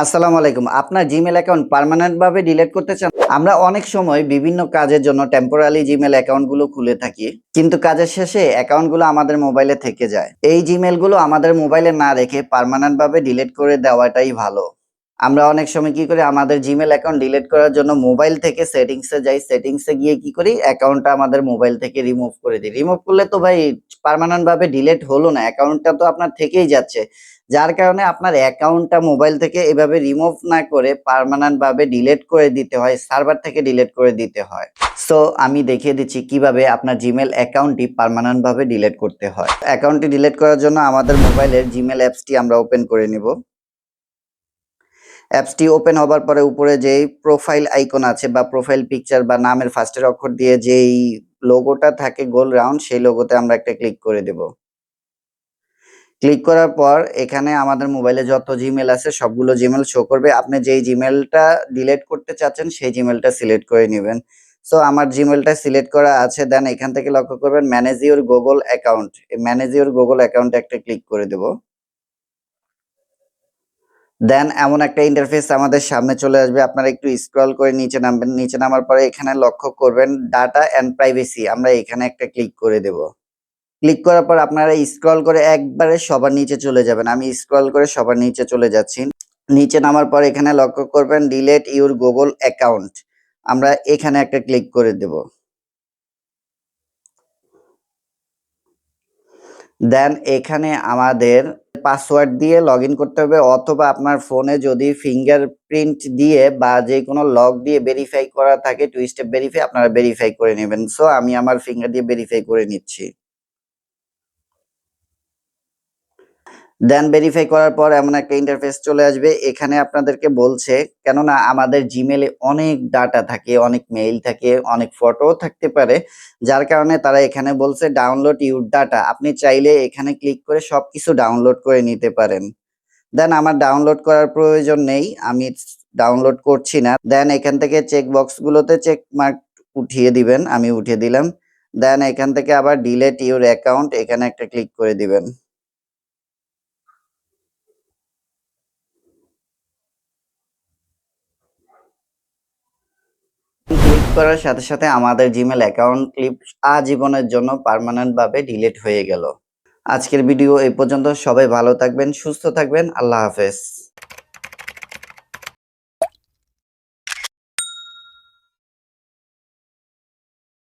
আসসালামু আলাইকুম। আপনার জিমেল অ্যাকাউন্ট পার্মানেন্ট ভাবে ডিলিট করতে চান? আমরা অনেক সময় বিভিন্ন কাজের জন্য টেম্পোরারি জিমেল অ্যাকাউন্টগুলো খুলে থাকি, কিন্তু কাজের শেষে অ্যাকাউন্টগুলো আমাদের মোবাইলে থেকে যায়। এই জিমেলগুলো আমাদের মোবাইলে না রেখে পার্মানেন্ট ভাবে ডিলিট করে দেওয়াটাই ভালো। আমরা অনেক সময় কি করি, আমাদের জিমেল অ্যাকাউন্ট ডিলিট করার জন্য মোবাইল থেকে সেটিংসে যাই সেটিংসে গিয়ে কি করি অ্যাকাউন্টটা আমাদের মোবাইল থেকে রিমুভ করে দিই। রিমুভ করলে তো ভাই পার্মানেন্ট ভাবে ডিলিট হলো না অ্যাকাউন্টটা তো আপনার থেকেই যাচ্ছে। যার কারণে আপনার অ্যাকাউন্টটা মোবাইল থেকে এভাবে রিমুভ না করে পার্মানেন্ট ভাবে ডিলিট করে দিতে হয় সার্ভার থেকে ডিলিট করে দিতে হয়। সো আমি দেখিয়ে দিচ্ছি কীভাবে আপনার জিমেল অ্যাকাউন্টটি পার্মানেন্ট ভাবে ডিলিট করতে হয়। অ্যাকাউন্টটি ডিলিট করার জন্য আমাদের মোবাইলের জিমেল অ্যাপসটি আমরা ওপেন করে নিব। অ্যাপসটি ওপেন হবার পরে উপরে যেই প্রোফাইল আইকন আছে বা প্রোফাইল পিকচার বা নামের ফার্স্টের অক্ষর দিয়ে যেই লোগোটা থাকে গোল রাউন্ড সেই লোগোতে আমরা একটা ক্লিক করে দেব। ক্লিক করার পর এখানে আমাদের মোবাইলে যত জিমেল আছে সবগুলো জিমেল শো করবে। আপনি যেই জিমেলটা ডিলিট করতে চাচ্ছেন, সেই জিমেলটা সিলেক্ট করে নেবেন। সো আমার জিমেলটা সিলেক্ট করা আছে দেন এখান থেকে লক্ষ্য করবেন manage your Google account manage your Google অ্যাকাউন্টে একটা ক্লিক করে দেব। দেন এমন একটা ইন্টারফেস আমাদের সামনে চলে আসবে। আপনারা একটু স্ক্রল করে নিচে নামবেন। নিচে নামার পরে এখানে লক্ষ্য করবেন ডাটা অ্যান্ড প্রাইভেসি আমরা এখানে একটা ক্লিক করে দেব। ক্লিক করার পর আপনারা স্ক্রল করে একবারে সবার নিচে চলে যাবেন। আমি স্ক্রল করে সবার নিচে চলে যাচ্ছি। নিচে নামার পর এখানে লক্ষ্য করবেন ডিলেট ইউর গুগল অ্যাকাউন্ট আমরা এখানে একটা ক্লিক করে দেব। দেন এখানে আমাদের পাসওয়ার্ড দিয়ে লগ করতে হবে অথবা আপনার ফোনে যদি ফিঙ্গারপ্রিন্ট দিয়ে বা যে কোনো লগ দিয়ে ভেরিফাই করা থাকে টু স্টেপ ভেরিফাই আপনারা ভেরিফাই করে নেবেন। সো আমি আমার ফিঙ্গার দিয়ে ভেরিফাই করে নিচ্ছি। দেন ভেরিফাই করার পর এমন একটা ইন্টারফেস চলে আসবে। এখানে আপনাদেরকে বলছে, কেননা আমাদের জিমেলে অনেক ডাটা থাকে, অনেক মেইল থাকে, অনেক ফটো থাকতে পারে। যার কারণে তারা এখানে বলছে ডাউনলোড ইউর ডাটা আপনি চাইলে এখানে ক্লিক করে সবকিছু ডাউনলোড করে নিতে পারেন। দেন আমার ডাউনলোড করার প্রয়োজন নেই, আমি ডাউনলোড করছি না। দেন এখান থেকে চেক বক্স গুলোতে চেক মার্ক উঠিয়ে দিবেন, আমি উঠিয়ে দিলাম। দেন এখান থেকে আবার ডিলেট ইউর অ্যাকাউন্ট এখানে একটা ক্লিক করে দিবেন ক্লিক করার সাথে সাথে আমাদের জিমেল অ্যাকাউন্ট ক্লিপ আজীবনের জন্য পার্মানেন্ট ভাবে ডিলিট হয়ে গেল। আজকের ভিডিও এই পর্যন্ত। সবাই ভালো থাকবেন, সুস্থ থাকবেন। আল্লাহ হাফেজ।